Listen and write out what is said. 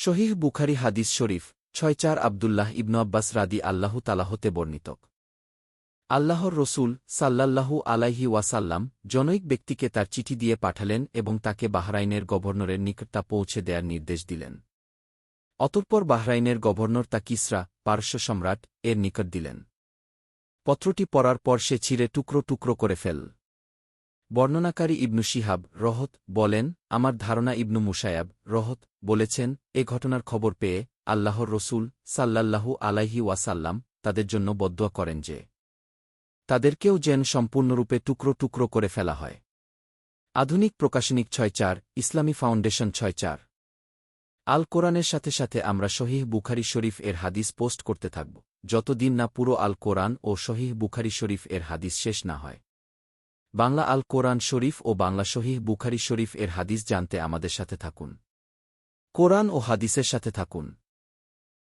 শহীহ বুখারি হাদিস শরীফ, ছয় চার আবদুল্লাহ ইবনু আব্বাস রাদি আল্লাহু তালাহতে বর্ণিত। আল্লাহর রসুল সাল্লাল্লাহু আলাইহি ওয়াসাল্লাম জনৈক ব্যক্তিকে তার চিঠি দিয়ে পাঠালেন এবং তাকে বাহরাইনের গভর্নরের নিকট তা পৌঁছে দেয়ার নির্দেশ দিলেন। অতঃপর বাহরাইনের গভর্নর তা কিসরা, পারস্য সম্রাট, এর নিকট দিলেন। পত্রটি পড়ার পর সে ছিঁড়ে টুকরো টুকরো করে ফেল। বর্ণনাকারী ইবনু শিহাব, রহত, বলেন, আমার ধারণা ইবনু মুসায়াব রহত, বলেছেন, এ ঘটনার খবর পেয়ে আল্লাহর রসুল সাল্লাল্লাহু আলাইহি ওয়াসাল্লাম তাদের জন্য বদুয়া করেন যে, তাদেরকেও যেন সম্পূর্ণরূপে টুকরো টুকরো করে ফেলা হয়। আধুনিক প্রকাশনিক ছয় চার, ইসলামী ফাউন্ডেশন ছয় চার। আল কোরআনের সাথে সাথে আমরা শহীহ বুখারি শরীফ এর হাদিস পোস্ট করতে থাকব, যতদিন না পুরো আল কোরআন ও শহীহ বুখারি শরীফ এর হাদিস শেষ না হয়। বাংলা আল কোরআন শরীফ ও বাংলা শহীহ বুখারি শরীফ এর হাদিস জানতে আমাদের সাথে থাকুন। কোরআন ও হাদিসের সাথে থাকুন।